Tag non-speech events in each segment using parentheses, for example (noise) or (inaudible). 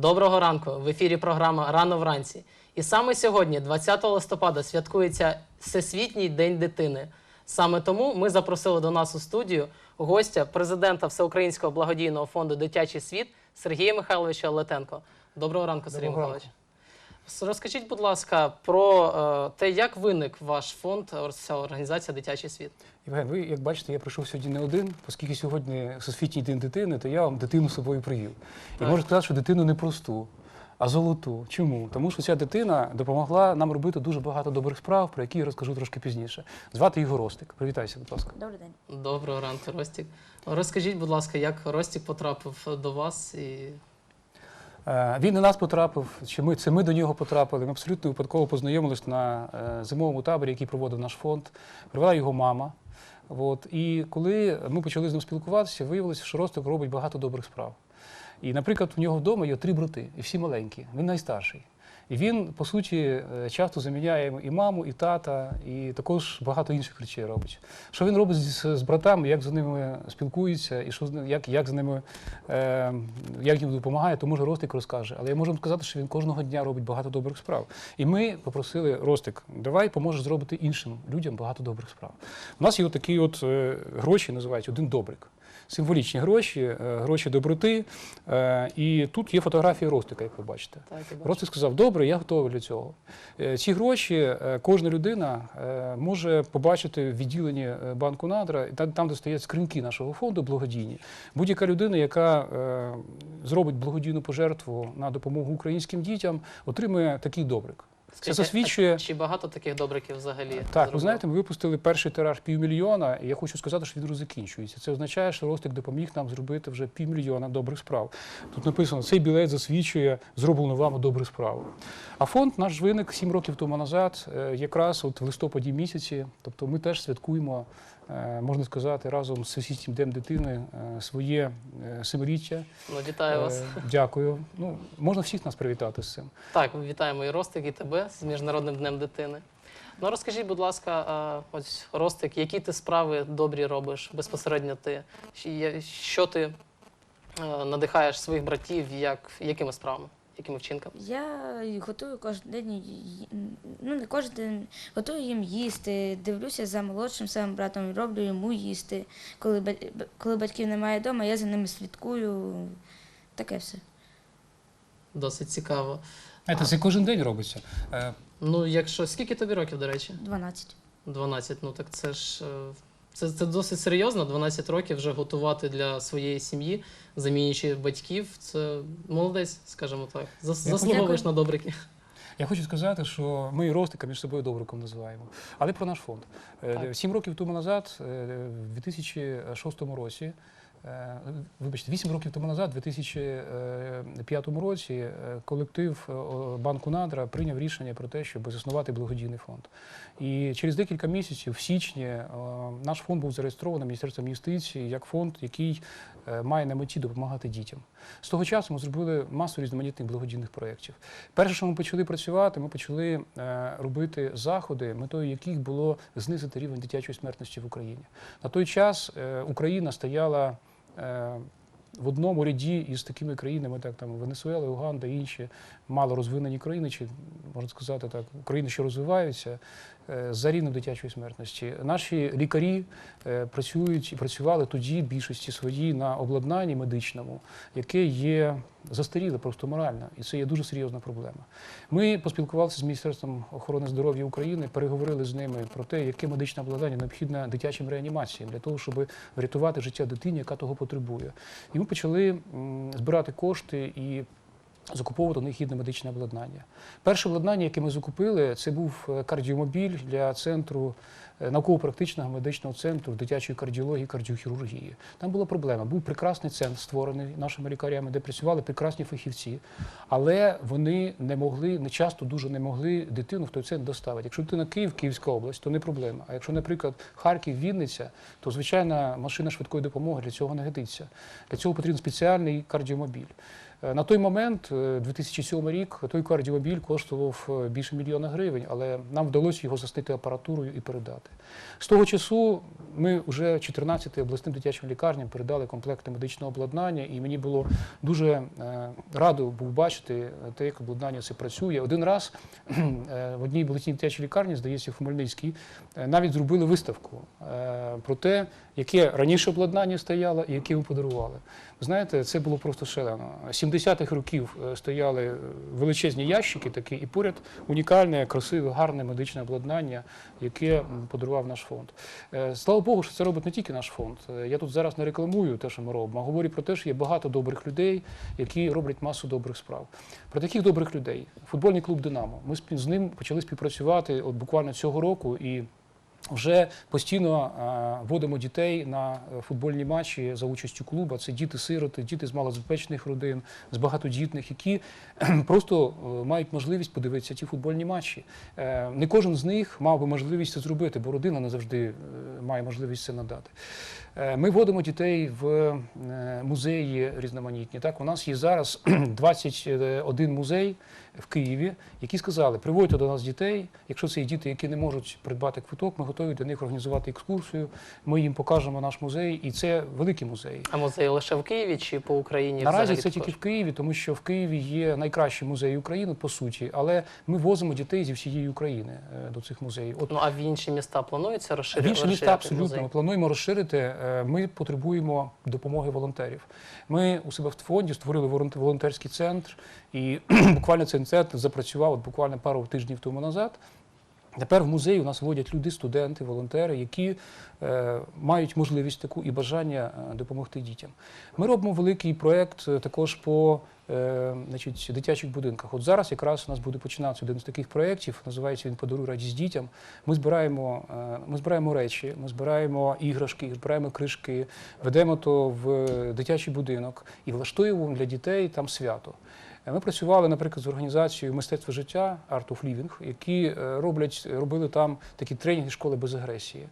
Доброго ранку! В ефірі програма Рано вранці. І саме сьогодні, 20 листопада, святкується Всесвітній день дитини. Саме тому ми запросили до нас у студію гостя, президента Всеукраїнського благодійного фонду Дитячий світ Сергія Михайловича Летенко. Доброго ранку, Сергій Михайлович. Розкажіть, будь ласка, про е, те, як виник ваш фонд, ця організація Дитячий світ. Євген, ви як бачите, я прийшов сьогодні не один, оскільки сьогодні Всесвітній день дитини, то я вам дитину з собою привів. І можу сказати, що дитину не просту, а золоту. Чому? Тому що ця дитина допомогла нам робити дуже багато добрих справ, про які я розкажу трошки пізніше. Звати його Ростик. Привітайся, будь ласка. Добрий день. Доброго ранку, Ростік. Розкажіть, будь ласка, як Ростік потрапив до вас і Він на нас потрапив, чи ми це ми до нього потрапили. Ми абсолютно випадково познайомились на е, зимовому таборі, який проводив наш фонд. Привела його мама. От. І коли ми почали з ним спілкуватися, виявилося, що Ростик робить багато добрих справ. І, наприклад, у нього вдома є три брати, і всі маленькі. Він найстарший. І він, по суті, е, часто заміняє і маму, і тата, і також багато інших речей робить. Що він робить з, з братами, як з ними спілкується, і що як, як з ними е, як їм допомагає, то може Ростик розкаже. Але я можу вам сказати, що він кожного дня робить багато добрих справ. І ми попросили Ростик, давай поможеш зробити іншим людям багато добрих справ. У нас є такі от е, гроші, називають один добрик. Символічні гроші, е, гроші доброти. Е, і тут є фотографія Ростика, як ви бачите. Ростик сказав, добре, я готовий для цього. Е, Ці гроші кожна людина може побачити в відділенні банку надра, там, де стоять скриньки нашого фонду благодійні. Будь-яка людина, яка зробить благодійну пожертву на допомогу українським дітям, отримує такий добрик. Це засвідчує. Чи багато таких добриків взагалі? Так, зробили? ви знаєте, ми випустили перший тираж півмільйона, і я хочу сказати, що він закінчується. Це означає, що Ростик допоміг нам зробити вже півмільйона добрих справ. Тут написано, цей білет засвідчує зроблену вами добру справу. А фонд наш виник сім років тому назад, е, якраз от в листопаді місяці. Тобто ми теж святкуємо, можна сказати, разом з Всесвітнім Днем дитини е, своє е, семиріччя. Ну, вітаю вас. Е, Дякую. Ну, можна всіх нас привітати з цим. Так, вітаємо і Ростик, і тебе з Міжнародним днем дитини. Ну розкажіть, будь ласка, ось Ростик, які ти справи добрі робиш безпосередньо ти? Що ти е, надихаєш своїх братів, як, якими справами, якими вчинками? Я готую кожен день, ну не кожен день, готую їм їсти, дивлюся за молодшим своїм братом, роблю йому їсти. Коли, коли батьків немає вдома, я за ними слідкую. Таке все. Досить цікаво. Знаєте, це кожен день робиться. Ну, якщо скільки тобі років, до речі? 12. 12, ну так це ж е, це, це досить серйозно. 12 років вже готувати для своєї сім'ї, замінюючи батьків. Це молодець, скажімо так. Заслуговуєш на добрики. Я хочу сказати, що ми і Ростика між собою добриком називаємо. Але про наш фонд. Е, Так. Сім років тому назад, е, в 2006 році, вибачте, вісім років тому назад, в 2005 році, е, колектив е, банку Надра прийняв рішення про те, щоб заснувати благодійний фонд. І через декілька місяців, в січні, е, наш фонд був зареєстрований Міністерством юстиції як фонд, який е, має на меті допомагати дітям. З того часу ми зробили масу різноманітних благодійних проєктів. Перше, що ми почали працювати, ми почали е, робити заходи, метою яких було знизити рівень дитячої смертності в Україні. На той час е, Україна стояла. Е, в одному ряді із такими країнами, так там Венесуела, Уганда, інші мало розвинені країни, чи можна сказати так, країни, що розвиваються, е, за рівнем дитячої смертності. Наші лікарі е, працюють і працювали тоді більшості своїй на обладнанні медичному, яке є застаріле просто морально, і це є дуже серйозна проблема. Ми поспілкувалися з Міністерством охорони здоров'я України, переговорили з ними про те, яке медичне обладнання необхідне дитячим реанімаціям для того, щоб врятувати життя дитині, яка того потребує. І ми почали збирати кошти і закуповувати необхідне медичне обладнання. Перше обладнання, яке ми закупили, це був кардіомобіль для центру науково-практичного медичного центру дитячої кардіології, кардіохірургії. Там була проблема. Був прекрасний центр, створений нашими лікарями, де працювали прекрасні фахівці, але вони не могли, не часто дуже не могли дитину в той центр доставити. Якщо дитина Київ, Київська область, то не проблема. А якщо, наприклад, Харків, Вінниця, то звичайна машина швидкої допомоги для цього не годиться. Для цього потрібен спеціальний кардіомобіль. Е, На той момент, е, 2007 рік, той кардіомобіль коштував е, більше мільйона гривень, але нам вдалося його застити апаратурою і передати. З того часу ми вже 14 обласним дитячим лікарням передали комплекти медичного обладнання, і мені було дуже е, радо був бачити те, як обладнання це працює. Один раз е, в одній обласній дитячій лікарні, здається, в Хмельницькій, е, навіть зробили виставку е, про те, яке раніше обладнання стояло і яке ми подарували. Знаєте, це було просто шалено. 70-х років е, стояли величезні ящики такі, і поряд унікальне, красиве, гарне медичне обладнання, яке м, подарував наш фонд. Е, Слава Богу, що це робить не тільки наш фонд. Е, Я тут зараз не рекламую те, що ми робимо, а говорю про те, що є багато добрих людей, які роблять масу добрих справ. Про таких добрих людей футбольний клуб Динамо. Ми з ним почали співпрацювати от буквально цього року і. Вже постійно е, водимо дітей на е, футбольні матчі за участю клуба. Це діти-сироти, діти з малозабезпечених родин, з багатодітних, які (clears throat) просто е, мають можливість подивитися ті футбольні матчі. Не кожен з них мав би можливість це зробити, бо родина не завжди має можливість це надати. Ми водимо дітей в музеї різноманітні. Так, у нас є зараз (clears throat) 21 музей в Києві, які сказали, приводьте до нас дітей. Якщо це є діти, які не можуть придбати квиток, ми готові для них організувати екскурсію. Ми їм покажемо наш музей, і це великий музей. А музей лише в Києві чи по Україні? Наразі це також? тільки в Києві, тому що в Києві є найкращий музей України, по суті, але ми возимо дітей зі всієї України е, до цих музеїв. От Ну а в інші міста планується розширити? в інші міста абсолютно музей? ми плануємо розширити. Е, Ми потребуємо допомоги волонтерів. Ми у себе в фонді створили волонтерський центр, і (clears throat) буквально цей центр запрацював от буквально пару тижнів тому назад. Тепер в музеї у нас водять люди, студенти, волонтери, які е, мають можливість таку і бажання е, допомогти дітям. Ми робимо великий проєкт е, також по е, значить, дитячих будинках. От зараз якраз у нас буде починатися один з таких проєктів, називається він Подаруй радість дітям. Ми збираємо, е, ми збираємо речі, ми збираємо іграшки, збираємо кришки, ведемо то в дитячий будинок і влаштуємо для дітей там свято. Ми працювали, наприклад, з організацією мистецтво життя Art of Living, які е, роблять, робили там такі тренінги школи без агресії.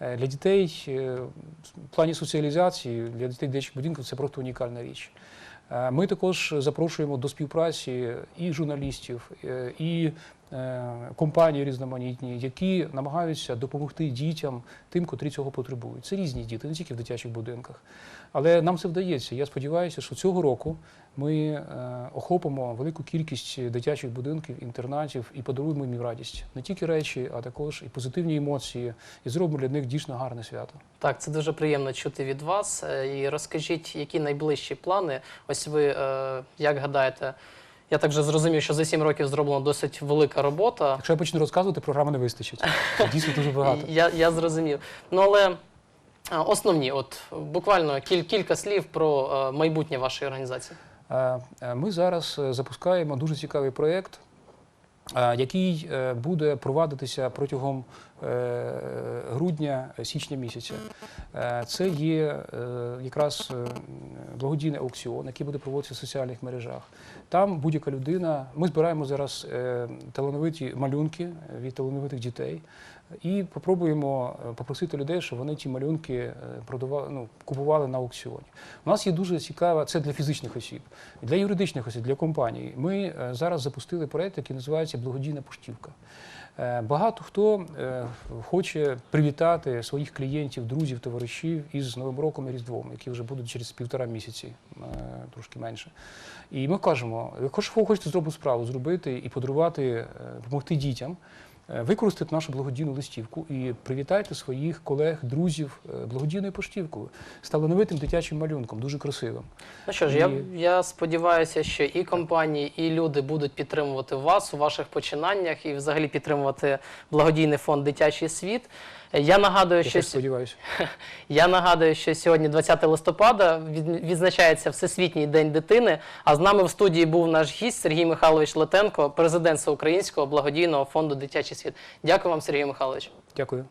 Е, Для дітей е, в плані соціалізації, для дітей дитячих будинків це просто унікальна річ. Ми також запрошуємо до співпраці і журналістів, і компанії різноманітні, які намагаються допомогти дітям, тим, котрі цього потребують. Це різні діти, не тільки в дитячих будинках. Але нам це вдається. Я сподіваюся, що цього року ми е, охопимо велику кількість дитячих будинків, інтернатів і подаруємо їм радість. Не тільки речі, а також і позитивні емоції, і зробимо для них дійсно гарне свято. Так, це дуже приємно чути від вас. Е, І розкажіть, які найближчі плани? Ось ви е, як гадаєте? Я так вже зрозумів, що за 7 років зроблена досить велика робота. Якщо я почну розказувати, програми не вистачить. Це (laughs) дійсно дуже багато. Я, я зрозумів. Ну але е, основні, от буквально кіль, кілька слів про е, майбутнє вашої організації. Е, Ми зараз запускаємо дуже цікавий проєкт, який е, буде провадитися протягом е, місяця. Е, Це є якраз благодійний аукціон, який буде проводитися в соціальних мережах. Там будь-яка людина. Ми збираємо зараз талановиті малюнки від талановитих дітей. І попробуємо е, попросити людей, щоб вони ті малюнки е, продавали, ну, купували на аукціоні. У нас є дуже цікава, це для фізичних осіб, для юридичних осіб, для компаній. Ми е, зараз запустили проєкт, який називається Благодійна поштівка. Багато хто хоче привітати своїх клієнтів, друзів, товаришів із Новим роком і Різдвом, які вже будуть через півтора місяці, трошки менше. І ми кажемо, якщо ви хочете зробити справу, зробити і подарувати, допомогти дітям. Е, Використати нашу благодійну листівку і привітайте своїх колег, друзів е, благодійною поштівкою Сталановитим талановитим дитячим малюнком, дуже красивим. Ну що ж, я, я сподіваюся, що і компанії, і люди будуть підтримувати вас у ваших починаннях і взагалі підтримувати благодійний фонд Дитячий світ. Я нагадую, що сподіваюся. (laughs) Я нагадую, що сьогодні, 20 листопада, відзначається Всесвітній день дитини. А з нами в студії був наш гість Сергій Михайлович Летенко, президент Всеукраїнського благодійного фонду Дитячий світ. Дякую вам, Сергій Михайлович. Дякую.